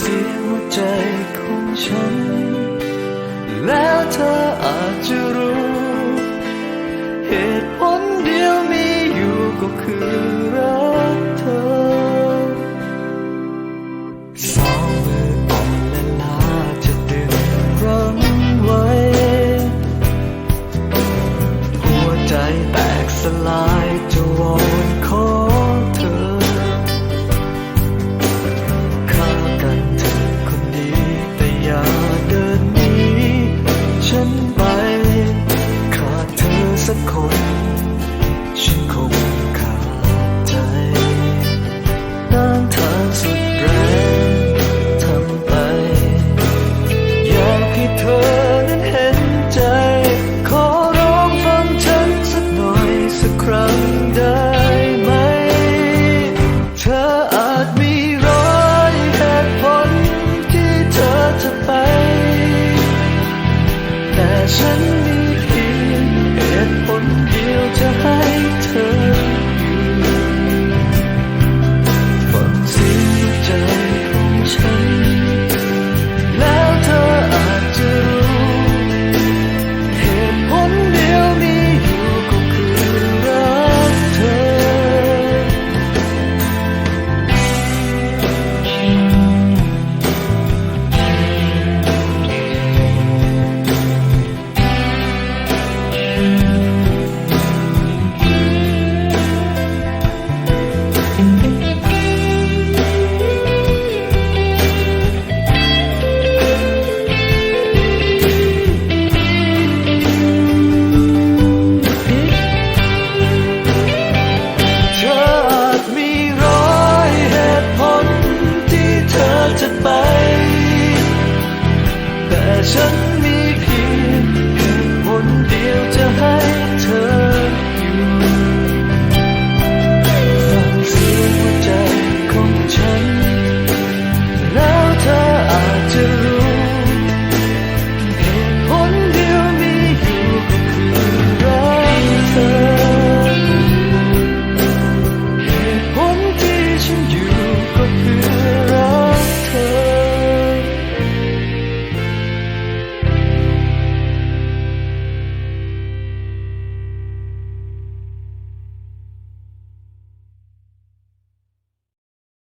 สียหัวใจของฉัน แล้วเธออาจจะรู้ เหตุผลเดียวมีอยู่ก็คือรักเธอสองมือกันและลาจะดึงรั้งไว้ หัวใจแตกสลาย